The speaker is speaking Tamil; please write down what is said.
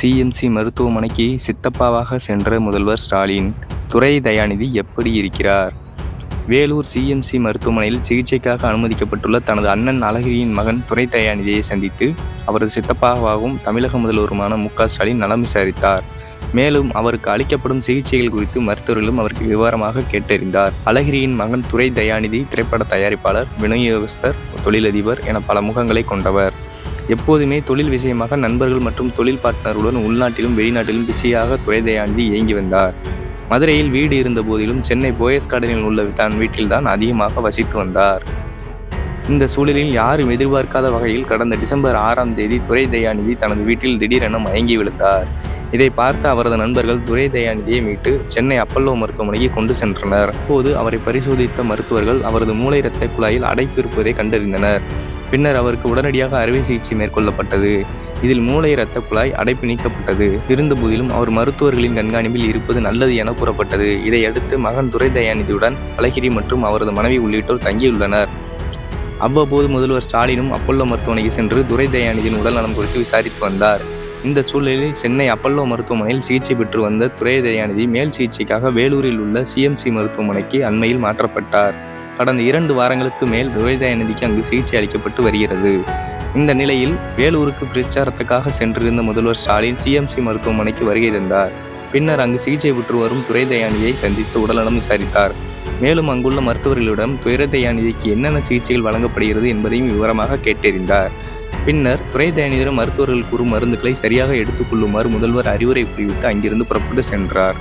சிஎம்சி மருத்துவமனைக்கு சித்தப்பாவாக சென்ற முதல்வர் ஸ்டாலின் துறை தயாநிதி எப்படி இருக்கிறார்? வேலூர் சிஎம்சி மருத்துவமனையில் சிகிச்சைக்காக அனுமதிக்கப்பட்டுள்ள தனது அண்ணன் அழகிரியின் மகன் துறை தயாநிதியை சந்தித்து அவரது சித்தப்பாவாகவும் தமிழக முதல்வருமான மு ஸ்டாலின் நலம் விசாரித்தார். மேலும் அவருக்கு அளிக்கப்படும் சிகிச்சைகள் குறித்து மருத்துவர்களும் அவருக்கு விவரமாக கேட்டறிந்தார். அழகிரியின் மகன் துறை தயாநிதி திரைப்பட தயாரிப்பாளர் விநியோகஸ்தர் தொழிலதிபர் என பல முகங்களை கொண்டவர். எப்போதுமே தொழில் விஷயமாக நண்பர்கள் மற்றும் தொழில் பார்ட்னருடன் உள்நாட்டிலும் வெளிநாட்டிலும் பிச்சையாக துரை தயாநிதி இயங்கி வந்தார். மதுரையில் வீடு இருந்த போதிலும் சென்னை போயஸ் கார்டனில் உள்ள தன் வீட்டில்தான் அதிகமாக வசித்து வந்தார். இந்த சூழலில் யாரும் எதிர்பார்க்காத வகையில் கடந்த டிசம்பர் ஆறாம் தேதி துரை தயாநிதி தனது வீட்டில் திடீரென மயங்கி விழுந்தார். இதை பார்த்த அவரது நண்பர்கள் துரை தயாநிதியை மீட்டு சென்னை அப்பல்லோ மருத்துவமனைக்கு கொண்டு சென்றனர். அப்போது அவரை பரிசோதித்த மருத்துவர்கள் அவரது மூளை இரத்த குழாயில் அடைப்பு இருப்பதை கண்டறிந்தனர். பின்னர் அவருக்கு உடனடியாக அறுவை சிகிச்சை மேற்கொள்ளப்பட்டது. இதில் மூளை இரத்த குழாய் அடைப்பு நீக்கப்பட்டது. இருந்தபோதிலும் அவர் மருத்துவர்களின் கண்காணிப்பில் இருப்பது நல்லது என கூறப்பட்டது. இதையடுத்து மகன் துரை தயாநிதியுடன் அழகிரி மற்றும் அவரது மனைவி உள்ளிட்டோர் தங்கியுள்ளனர். அவ்வப்போது முதல்வர் ஸ்டாலினும் அப்பல்லோ மருத்துவமனைக்கு சென்று துரை தயாநிதியின் உடல்நலம் குறித்து விசாரித்து வந்தார். இந்த சூழலில் சென்னை அப்பல்லோ மருத்துவமனையில் சிகிச்சை பெற்று வந்த துரை தயாநிதி மேல் சிகிச்சைக்காக வேலூரில் உள்ள சிஎம்சி மருத்துவமனைக்கு அண்மையில் மாற்றப்பட்டார். கடந்த இரண்டு வாரங்களுக்கு மேல் துரை தயாநிதிக்கு அங்கு சிகிச்சை அளிக்கப்பட்டு வருகிறது. இந்த நிலையில் வேலூருக்கு பிரச்சாரத்துக்காக சென்றிருந்த முதல்வர் ஸ்டாலின் சிஎம்சி மருத்துவமனைக்கு வருகை தந்தார். பின்னர் அங்கு சிகிச்சை பெற்று வரும் துரை தயாநிதியை சந்தித்து உடல்நலம் விசாரித்தார். மேலும் அங்குள்ள மருத்துவர்களிடம் துரை தயாநிதிக்கு என்னென்ன சிகிச்சைகள் வழங்கப்படுகிறது என்பதையும் விவரமாக கேட்டறிந்தார். பின்னர் துறை தயாநிதியிடம் மருத்துவர்கள் கூறும் மருந்துகளை சரியாக எடுத்துக்கொள்ளுமாறு முதல்வர் அறிவுரை கூறிவிட்டு அங்கிருந்து புறப்பட்டு சென்றார்.